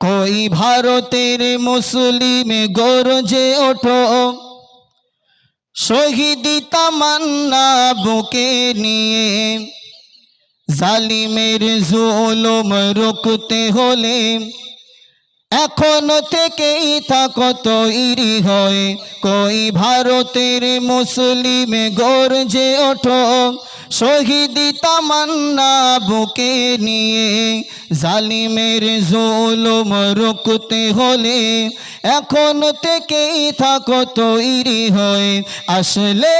কই ভারতের মুসলিম গরজে ওঠো। শহীদি তামান্না বুকে নিয়ে জালিমের জুলুম রুখতে হলে এখন থেকেই থাকো তৈরি হয়। কই ভারতের মুসলিম গর্জে ওঠো। শহীদি তামান্না বুকে নিয়ে জালিমের জুলুম রুখতে হলে এখন থেকেই থাকো তৈরি হয় আসলে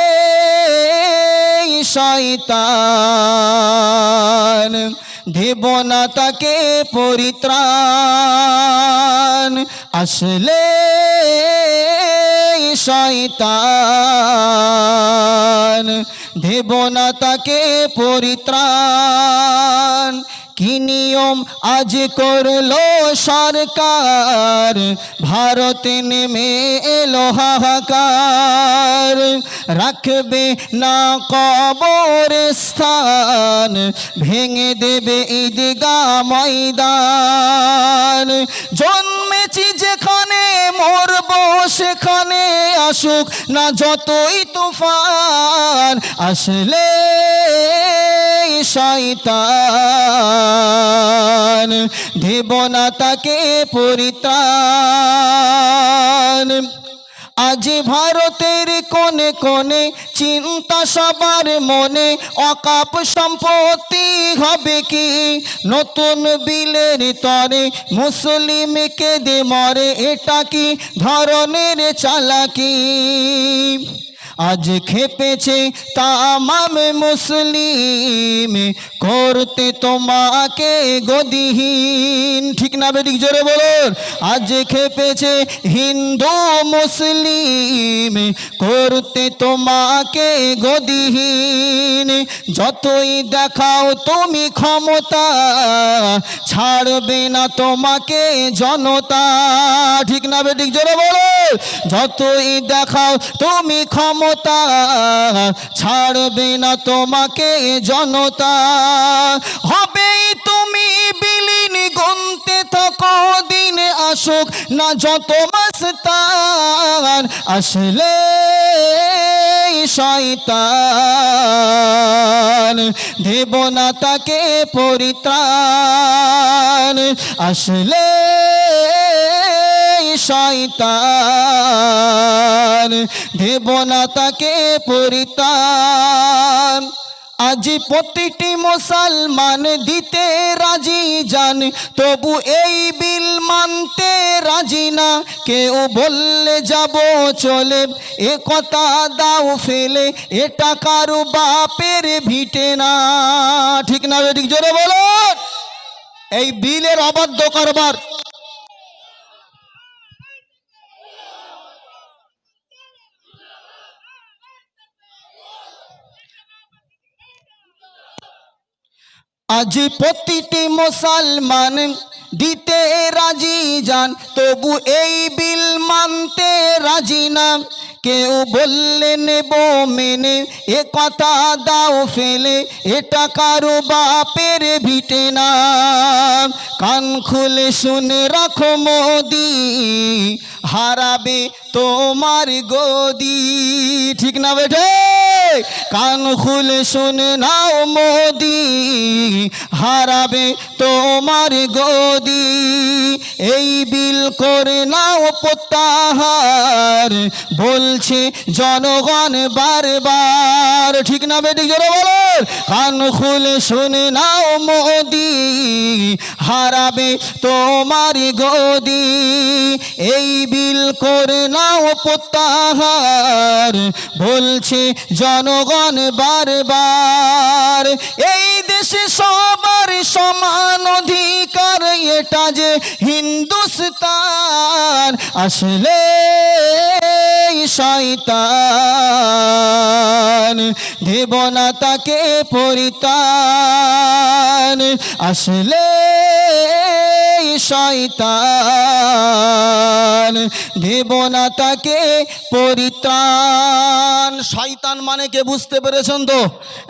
শয়তান। দেব না তাকে পরিত্রাণ। আসলে শয়তান। দেব না তাকে পরিত্রাণ। কি নিয়ম আজ করল সরকার? ভারতে নেমে এলো হাহাকার। রাখবে না কবর স্থান, ভেঙে দেবে ঈদগা ময়দান। জন্মেছি যেখানে, মরব সেখানে। আসুক না যতই তুফান আসলে শয়তান দেব না তাকে পরিত্রাণ। আজ ভারতের কোনে কোনে চিন্তা সবার মনে, অকাপ সম্পত্তি হবে কি? নতুন বিলের তরে মুসলিম কেঁদে মরে, এটা কি ধরনের চালাকি? আজ খেপেছে তামাম মুসলিম, করতে তোমাকে গদিহীন। ঠিক না বেদিক জোরে বলুন, আজ খেপেছে হিন্দু মুসলিম, করতে তোমাকে গদিহীন। যতই দেখাও তুমি ক্ষমতা ছাড়বে না তোমাকে জনতা। ঠিক না বেদিক জোরে বলুন যতই দেখাও তুমি ক্ষমতা, ছাড়বে না তোমাকে জনতা। হবেই তুমি বিলীন, গুনতে থাকো, দিন আসুক না যত মাস্তান। আসলে শয়তান, দেব না তাকে পরিত্রাণ। আসলে শয়তান, দেব না তাকে পরিত্রাণ। আজ প্রতিটি মুসলমান দিতে রাজি যান, তবু এই বিল মানতে রাজি না, কেউ বললে যাব চলে। এ কথা দাও ফেলে, এটা কারও বাপের ভিটে না। ঠিক না ঠিক জোরে বলো এই বিলের অবাধ্য কারবার। আজ প্রতিটি মুসলমান দিতে রাজি যান, তবু এই বিল মানতে রাজি না। কেউ বললে নেব মেনে, এ কথা দাও ফেলে এটা কারও বাপের ভিটে না। কান খুলে শুনে রাখো মোদি, হারাবে তোমার গদি। ঠিক না বেঠে? কান খুলে শুনে নাও মোদি হারাবে তোমার গদি। এই বিল করে নাও প্রত্যাহার, বলছে জনগণ বারবার। ঠিক না বেটি, জোরে বলো। কান খুলে শুনে নাও মোদি, হারাবে তোমার গদি। এই বিল করে নাও প্রত্যাহার, বলছে জনগণ বারবার। এই দেশে সবার সমান অধিকার। এটা যে হিন্দুস্তান, আসলে শয়তান। দেব না তাকে পরিতান আসলে প্রাণ দেব না তাকে পরিত্রাণ। শয়তান মানে কে বুঝতে পেরেছেন তো?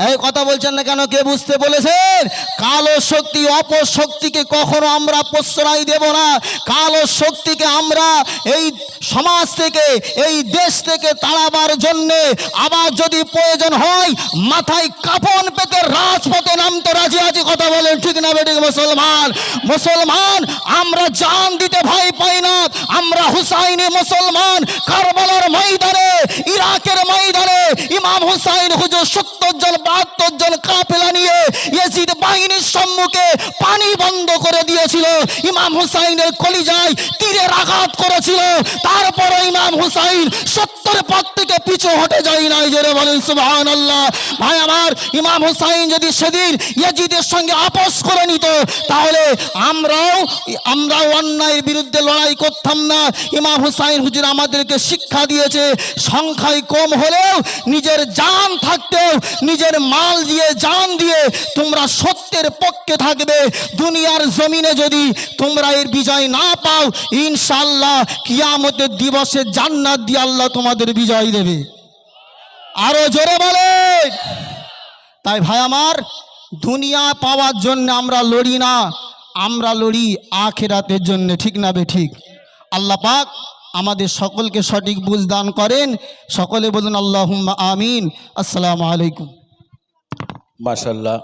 এই কথা বলছেন না কেন? কে বুঝতে বলেছেন? কালো শক্তি অপশক্তিকে কখনো আমরা প্রশ্রয় দেব না। কালো শক্তিকে আমরা এই সমাজ থেকে, এই দেশ থেকে তাড়াবার জন্যে আবার যদি প্রয়োজন হয়, মাথায় কাপন পেতে রাজপথে নামতে রাজি আছি। কথা বলেন ঠিক না বেঠিক মুসলমান? মুসলমান, আমরা জান দিতে ভয় পাই না। আমরা হুসাইনি মুসলমান, কারবালার ময়দানে, ইরাকের ময়দানে ইমাম হুসাইন হুজুর সত্তর জন, বাহাত্তর জন কাফেলা নিয়ে ইয়েজিদ বাহিনীর সম্মুখে পানি বন্ধ করে দিয়েছিল। ইমাম হুসাইনের কলিজায় তীরের আঘাত করেছিল। তারপরে ইমাম হুসাইন সত্তর পথ থেকে পিছু হটে যায় নাই জেরে বলেন সুবহান আল্লাহ ভাই আমার, ইমাম হুসাইন যদি সেদিন ইয়াজিদের সঙ্গে আপোষ করে নিত, তাহলে আমরাও আমরাও অন্যায়ের বিরুদ্ধে লড়াই করতাম না। ইমাম হুসাইন হুজুর আমাদেরকে শিক্ষা দিয়েছে, সংখ্যায় কম হলেও নিজের জান থাকতেও, নিজের মাল দিয়ে, জান দিয়ে তোমরা সত্যের পক্ষে থাকবে। দুনিয়ার জমিনে যদি তোমরা এর বিজয় না পাও ইনশাল্লাহ কিয়ামতের দিবসে জান্নাত দিয়ে আল্লাহ তোমাদের বিজয় দেবে। আরও জোরে বলে। তাই ভাই আমার, দুনিয়া পাওয়ার জন্য আমরা লড়ি না, আমরা লড়ি আখেরাতের জন্য, ঠিক না বে ঠিক? আল্লাহ পাক আমাদের সকলকে সঠিক বুঝ দান করেন। সকলে বলুন আল্লাহ আমিন। আসসালামু আলাইকুম। মাশাল্লাহ